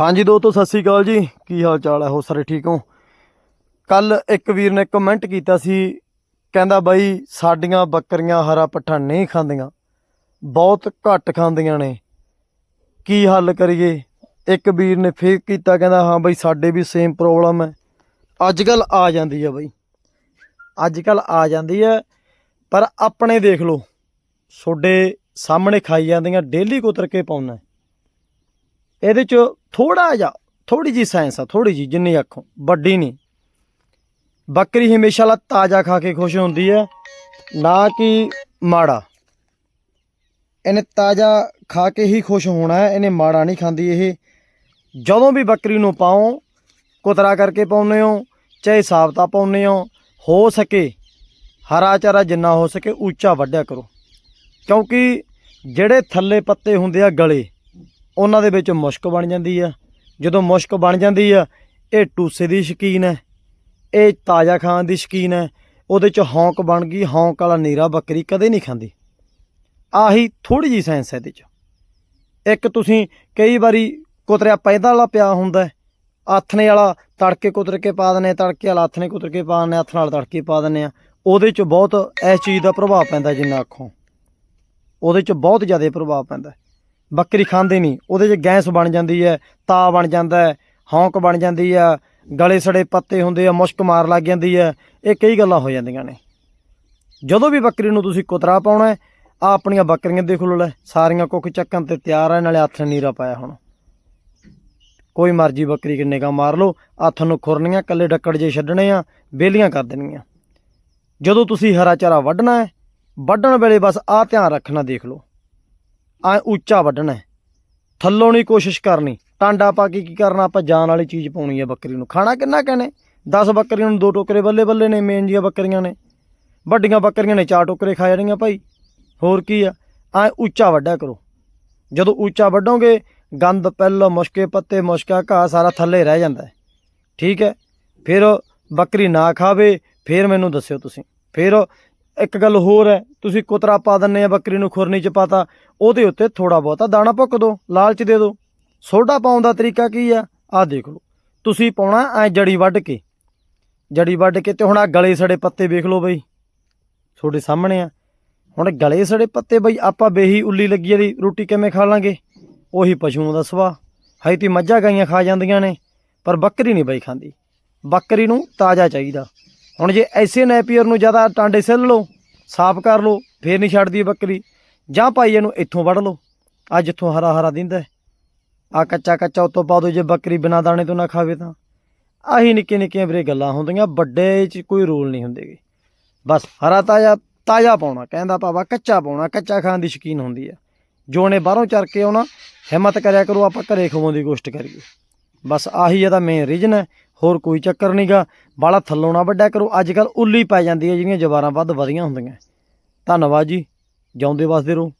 ਹਾਂਜੀ ਦੋਸਤੋ, ਸਤਿ ਸ੍ਰੀ ਅਕਾਲ ਜੀ। ਕੀ ਹਾਲ ਚਾਲ ਹੈ ਹੋ ਸਾਰੇ ਠੀਕ ਹੋ? ਕੱਲ ਇੱਕ ਵੀਰ ਨੇ ਕਮੈਂਟ ਕੀਤਾ ਸੀ, ਕਹਿੰਦਾ ਬਾਈ, ਸਾਡੀਆਂ ਬੱਕਰੀਆਂ ਹਰਾ ਪੱਠਾ ਨਹੀਂ ਖਾਂਦੀਆਂ। ਬਹੁਤ ਘੱਟ ਖਾਂਦੀਆਂ ਨੇ। ਕੀ ਹੱਲ ਕਰੀਏ? ਇੱਕ ਵੀਰ ਨੇ ਫੇਕ ਕੀਤਾ, ਕਹਿੰਦਾ, ਹਾਂ ਬਾਈ, ਸਾਡੇ ਵੀ ਸੇਮ ਪ੍ਰੋਬਲਮ ਹੈ। ਅੱਜ ਕੱਲ ਆ ਜਾਂਦੀ ਹੈ ਬਾਈ। ਅੱਜ ਕੱਲ ਆ ਜਾਂਦੀ ਹੈ, ਪਰ ਆਪਣੇ ਦੇਖ ਲਓ। ਤੁਹਾਡੇ ਸਾਹਮਣੇ ਖਾਈ ਜਾਂਦੀਆਂ, ਡੇਲੀ ਕੁਤਰ ਕੇ ਪਾਉਣਾ ਇਹਦੇ ਚ ਥੋੜਾ ਜਿਹਾ ਥੋੜੀ ਜੀ ਸਾਇੰਸ ਆ ਥੋੜੀ ਜੀ ਜਿੰਨੀ ਆਖੋ ਵੱਡੀ ਨਹੀਂ। ਬੱਕਰੀ ਹਮੇਸ਼ਾ ਲਾ ਤਾਜ਼ਾ ਖਾ ਕੇ ਖੁਸ਼ ਹੁੰਦੀ ਹੈ, ਨਾ ਕਿ ਮਾੜਾ। ਇਹਨੇ ਤਾਜ਼ਾ ਖਾ ਕੇ ਹੀ ਖੁਸ਼ ਹੋਣਾ ਹੈ, ਇਹਨੇ ਮਾੜਾ ਨਹੀਂ ਖਾਂਦੀ ਇਹ। ਜਦੋਂ ਵੀ ਬੱਕਰੀ ਨੂੰ ਪਾਓ ਕੁਤਰਾ ਕਰਕੇ ਪਾਉਨੇ ਹੋ, ਚਾਹੇ ਸਾਬਤਾ ਪਾਉਨੇ ਹੋ ਹੋ ਸਕੇ, ਹਰਾ ਚਾਰਾ ਜਿੰਨਾ ਹੋ ਸਕੇ, ਉੱਚਾ ਵੱਢਿਆ ਕਰੋ। ਕਿਉਂਕਿ ਜਿਹੜੇ ਥੱਲੇ ਪੱਤੇ ਹੁੰਦੇ ਆ ਗਲੇ ਉਹਨਾਂ ਦੇ ਵਿੱਚ ਮੁਸ਼ਕ ਬਣ ਜਾਂਦੀ ਆ। ਜਦੋਂ ਮੁਸ਼ਕ ਬਣ ਜਾਂਦੀ ਆ ਇਹ ਟੂਸੇ ਦੀ ਸ਼ਕੀਨ ਹੈ ਇਹ ਤਾਜ਼ਾ ਖਾਣ ਦੀ ਸ਼ਕੀਨ ਹੈ। ਉਹਦੇ ਚ ਹੌਂਕ ਬਣ ਗਈ ਹੌਂਕ ਵਾਲਾ ਨੀਰਾ ਬੱਕਰੀ ਕਦੇ ਨਹੀਂ ਖਾਂਦੀ। ਆਹੀ ਥੋੜੀ ਜੀ ਸਾਇੰਸ ਹੈ ਇਹਦੇ ਚ। ਇੱਕ ਤੁਸੀਂ ਕਈ ਵਾਰੀ ਕੁਤਰਿਆ ਪੈਦਾ ਵਾਲਾ ਪਿਆ ਹੁੰਦਾ ਹੈ, ਆਥਣੇ ਵਾਲਾ ਤੜਕੇ ਕੁਤਰ ਕੇ ਪਾ ਦਿੰਦੇ ਆ, ਤੜਕੇ ਵਾਲਾ ਆਥਣੇ ਕੁਤਰ ਕੇ ਪਾ ਦਿੰਦੇ ਆ, ਹੱਥ ਨਾਲ ਤੜਕੇ ਪਾ ਦਿੰਦੇ ਆ ਉਹਦੇ ਚ ਬਹੁਤ ਇਸ ਚੀਜ਼ ਦਾ ਪ੍ਰਭਾਵ ਪੈਂਦਾ ਜਿੰਨਾ ਆਖੋ ਉਹਦੇ ਚ ਬਹੁਤ ਜ਼ਿਆਦਾ ਪ੍ਰਭਾਵ ਪੈਂਦਾ ਬੱਕਰੀ ਖਾਂਦੇ ਨਹੀਂ। ਉਹਦੇ 'ਚ ਗੈਸ ਬਣ ਜਾਂਦੀ ਹੈ ਤਾ ਬਣ ਜਾਂਦਾ ਹੈ, ਹੌਂਕ ਬਣ ਜਾਂਦੀ ਆ ਗਲੇ ਸੜੇ ਪੱਤੇ ਹੁੰਦੇ ਆ, ਮੁਸ਼ਕ ਮਾਰ ਲੱਗ ਜਾਂਦੀ ਹੈ। ਇਹ ਕਈ ਗੱਲਾਂ ਹੋ ਜਾਂਦੀਆਂ ਨੇ। ਜਦੋਂ ਵੀ ਬੱਕਰੀ ਨੂੰ ਤੁਸੀਂ ਕੁਤਰਾ ਪਾਉਣਾ ਹੈ ਆ ਆਪਣੀਆਂ ਬੱਕਰੀਆਂ ਦੇਖ ਲਓ ਲੈ, ਸਾਰੀਆਂ ਕੁੱਖ ਚੱਕਣ ਤੇ ਤਿਆਰ ਆ, ਨਾਲੇ ਹੱਥ ਨੀਰਾ ਪਾਇਆ ਹੁਣ। ਕੋਈ ਮਰਜ਼ੀ ਬੱਕਰੀ ਕਿੰਨੇ ਕਾ ਮਾਰ ਲਓ, ਹੱਥ ਨੂੰ ਖੁਰਨੀਆਂ ਕੱਲੇ ਡੱਕੜ ਜੇ ਛੱਡਣੇ ਆ, ਬੇਲੀਆਂ ਕਰ ਦੇਣੀਆਂ। ਜਦੋਂ ਤੁਸੀਂ ਹਰਾ ਚਾਰਾ ਵੱਢਣਾ ਹੈ, ਵੱਢਣ ਵੇਲੇ ਬਸ ਆ ਧਿਆਨ ਰੱਖਣਾ ਦੇਖ ਲਓ। ਆ ਉੱਚਾ ਵੱਢਣਾ ਥੱਲੋਂ ਨਹੀਂ ਕੋਸ਼ਿਸ਼ ਕਰਨੀ। ਟਾਂਡਾ ਪਾ ਕੇ ਕੀ ਕਰਨਾ? ਆਪਾਂ ਜਾਨ ਵਾਲੀ ਚੀਜ਼ ਪਾਉਣੀ ਹੈ ਬੱਕਰੀ ਨੂੰ। ਖਾਣਾ ਕਿੰਨਾ ਕਹਨੇ 10 ਬੱਕਰੀਆਂ ਨੂੰ ਦੋ ਟੋਕਰੇ ਬੱਲੇ ਬੱਲੇ ਨੇ ਮੇਨ ਜੀਆਂ ਬੱਕਰੀਆਂ ਨੇ। ਵੱਡੀਆਂ ਬੱਕਰੀਆਂ ਨੇ ਚਾਰ ਟੋਕਰੇ ਖਾ ਜਾਣੀਆਂ ਭਾਈ। ਹੋਰ ਕੀ ਆ? ਆ ਉੱਚਾ ਵੱਢਿਆ ਕਰੋ। ਜਦੋਂ ਉੱਚਾ ਵੱਢੋਗੇ, ਗੰਦ ਪਹਿਲ ਮੁਸ਼ਕੇ, ਪੱਤੇ, ਮੁਸ਼ਕਾ, ਘਾਹ ਸਾਰਾ ਥੱਲੇ ਰਹਿ ਜਾਂਦਾ ਹੈ। ਠੀਕ ਹੈ? ਫਿਰ ਬੱਕਰੀ ਨਾ ਖਾਵੇ, ਫਿਰ ਮੈਨੂੰ ਦੱਸਿਓ ਤੁਸੀਂ। ਫਿਰ ਇੱਕ ਗੱਲ ਹੋਰ ਹੈ, ਤੁਸੀਂ ਕੁਤਰਾ ਪਾ ਦਿੰਨੇ ਆ, ਬੱਕਰੀ ਨੂੰ ਖੁਰਨੀ ਚ ਪਾਤਾ, ਉਹਦੇ ਉੱਤੇ ਥੋੜਾ ਬਹੁਤਾ ਦਾਣਾ ਭੁੱਕ ਦਿਓ ਲਾਲਚ ਦੇ ਦਿਓ ਸੋਡਾ ਪਾਉਣ ਦਾ ਤਰੀਕਾ ਕੀ ਆ? ਆਹ ਦੇਖ ਲਓ, ਤੁਸੀਂ ਪਾਉਣਾ ਐ ਜੜੀ ਵੱਢ ਕੇ। ਜੜੀ ਵੱਢ ਕੇ ਤੇ ਹੁਣ ਆ ਗਲੇ ਸੜੇ ਪੱਤੇ ਵੇਖ ਲਓ ਬਈ, ਤੁਹਾਡੇ ਸਾਹਮਣੇ ਆ। ਹੁਣ ਗਲੇ ਸੜੇ ਪੱਤੇ ਬਈ, ਆਪਾਂ ਬੇਹੀ ਉੱਲੀ ਲੱਗੀ ਵਾਲੀ ਰੋਟੀ ਕਿਵੇਂ ਖਾ ਲਾਂਗੇ? ਉਹੀ ਪਸ਼ੂਆਂ ਦਾ ਸੁਭਾਅ। ਹੈ ਤੀ ਮੱਝਾਂ ਗਾਈਆਂ ਖਾ ਜਾਂਦੀਆਂ ਨੇ, ਪਰ ਬੱਕਰੀ ਨਹੀਂ ਬਈ ਖਾਂਦੀ। ਬੱਕਰੀ ਨੂੰ ਤਾਜ਼ਾ ਚਾਹੀਦਾ। ਹੁਣ ਜੇ ਐਸੇ ਨੈਪੀਅਰ ਨੂੰ ਜ਼ਿਆਦਾ ਟਾਂਡੇ ਸਿੱਲ ਲਓ, ਸਾਫ਼ ਕਰ ਲਓ, ਫੇਰ ਨਹੀਂ ਛੱਡਦੀ ਬੱਕਰੀ, ਜਾਂ ਭਾਈ ਇਹਨੂੰ ਇੱਥੋਂ ਵੱਢ ਲਓ ਆ ਜਿੱਥੋਂ ਹਰਾ ਹਰਾ ਦਿੰਦਾ ਆ ਕੱਚਾ ਕੱਚਾ ਉੱਤੋਂ ਪਾ ਦਿਓ ਜੇ ਬੱਕਰੀ ਬਿਨਾਂ ਦਾਣੇ ਤੋਂ ਨਾ ਖਾਵੇ ਤਾਂ। ਆਹੀ ਨਿੱਕੇ ਨਿੱਕੀਆਂ ਵੀਰੇ ਗੱਲਾਂ ਹੁੰਦੀਆਂ, ਵੱਡੇ 'ਚ ਕੋਈ ਰੋਲ ਨਹੀਂ ਹੁੰਦੇਗੇ ਬਸ ਹਰਾ ਤਾਜ਼ਾ ਤਾਜ਼ਾ ਪਾਉਣਾ, ਕਹਿੰਦਾ ਭਾਵਾ ਕੱਚਾ ਪਾਉਣਾ, ਕੱਚਾ ਖਾਣ ਦੀ ਸ਼ਕੀਨ ਹੁੰਦੀ ਆ ਜੋ ਨੇ ਬਾਹਰੋਂ ਚਰ ਕੇ ਆਉਣਾ, ਹਿੰਮਤ ਕਰਿਆ ਕਰੋ, ਆਪਾਂ ਘਰੇ ਖਵਾਉਣ ਦੀ ਕੋਸ਼ਿਸ਼ ਕਰੀਏ। ਬਸ ਆਹੀ ਇਹਦਾ ਮੇਨ ਰੀਜਨ ਹੈ ਹੋਰ ਕੋਈ ਚੱਕਰ ਨਹੀਂਗਾ। ਬਾਲਾ ਥੱਲੋਂ ਨਾ ਵੱਡਿਆ ਕਰੋ। ਅੱਜ ਕੱਲ ਉੱਲੀ ਪੈ ਜਾਂਦੀ ਹੈ ਜਿਹੜੀਆਂ ਜਵਾਰਾਂ ਵੱਧ ਵਧੀਆਂ ਹੁੰਦੀਆਂ। ਧੰਨਵਾਦ ਜੀ। ਜਿਉਂਦੇ ਵਸਦੇ ਰਹੋ।